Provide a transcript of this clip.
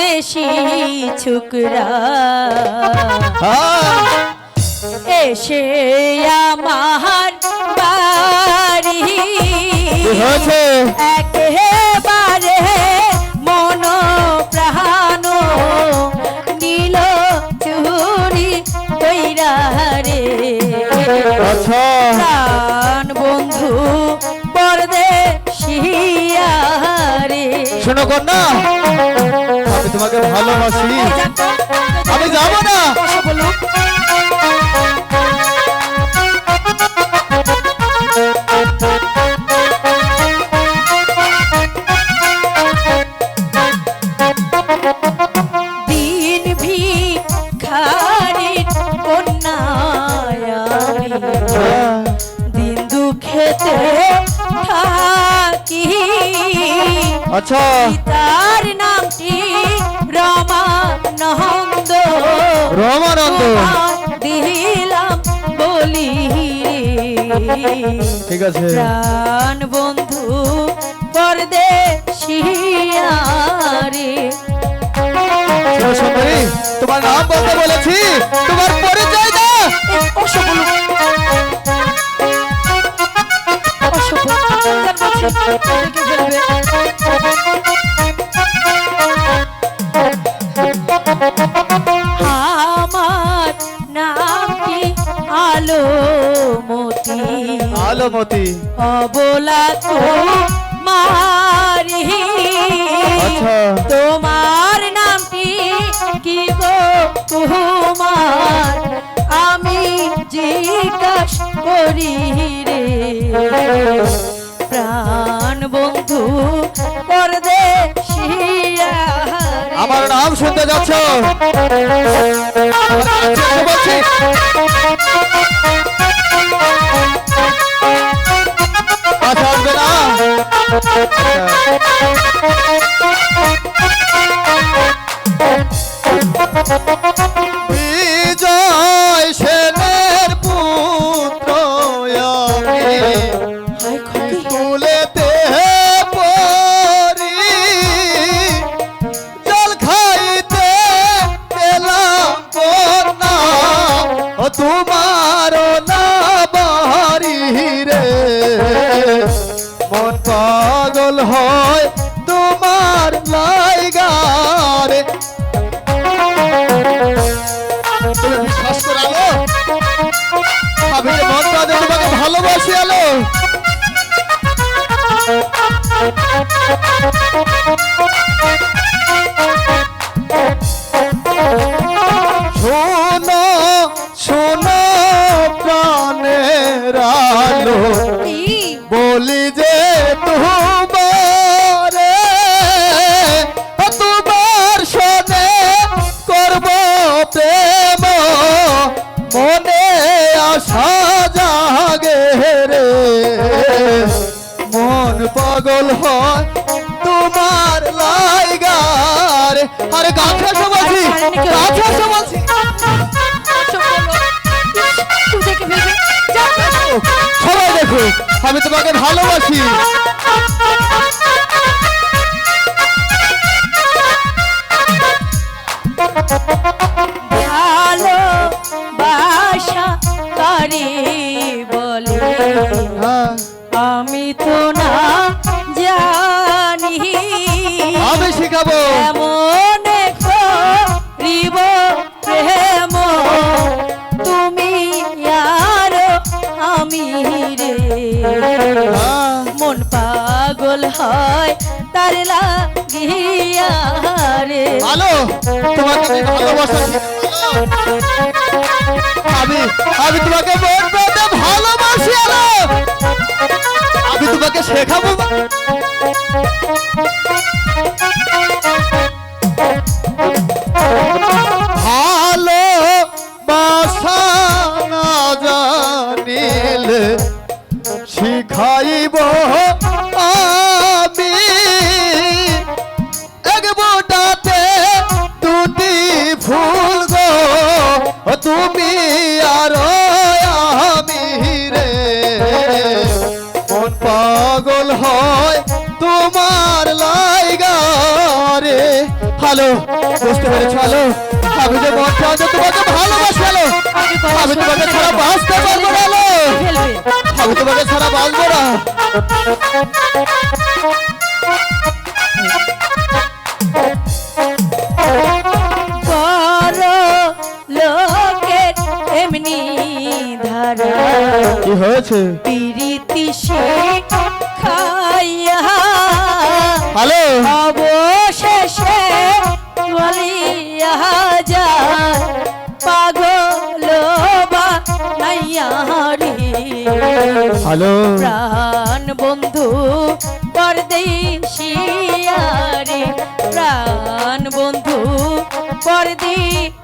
দেশি ছুকরা। এসে আমার বাড়ি। একেবারে মন প্রাণ নীল চুরি কইরা রে। আচ্ছা। প্রাণ বন্ধু পরদেশিয়া রে শোনো কন্যা তোমাকে ভালোবাসি। আমি যাব না। আচ্ছা। রমানন্দ। রমানন্দ দিলাম বলি। ঠিক আছে। প্রাণ বন্ধু পরদেশিয়া রে শোনো সুন্দরী তোমার নাম বলতে বলেছি তোমার পরিচয় দাও। অসফল অসফল আমার নাম কি? আলো মতি আলোমতি। অবলা তো মারি আচ্ছা। তোমার নামটি কি? কি গো কুমার আমি জিজ্ঞাস করি রে। আমার নাম শুনতে যাচ্ছ? আচ্ছা আসবে না? বিজয় তোমার না বাড়ি রে। মন পাগল হয় তোমার লাইগারে। ভালোবাসি আলো। আলো? বলি যে তোমারে তোমার সনে করব প্রেম। মনে আশা জাগে রে। মন পাগল হয় তোমার লাইগার। আরে গাছা। সমাজি আমি তোমাকে ভালোবাসি। ভালো বাসা করে বলে? হ্যাঁ, আমি তো না জানি। আমি শিখাবো। এমন হয়, তার লাগিয়া রে। আলো তোমাকে ভালোবাসা। আমি আমি তোমাকে ভালোবাসি, আলো। আমি তোমাকে শেখাবো ভালো বাসা না জানিলে আলো বুঝতে পেরেছ? আলো আমি যে মন প্রাণে তোমাকে ভালোবাসি আলো আমি তোমাকে ছাড়া বাঁচতে পারব ফেলবে আমি তোমাকে ছাড়া বাঁচবো না। লোকের এমনি ধারা। কি হয়েছে? প্রীতি খাইয়া হ্যালো? হ্যালো প্রাণ বন্ধু পরদেশিয়ারে। প্রাণ বন্ধু পরদেশিয়ারে।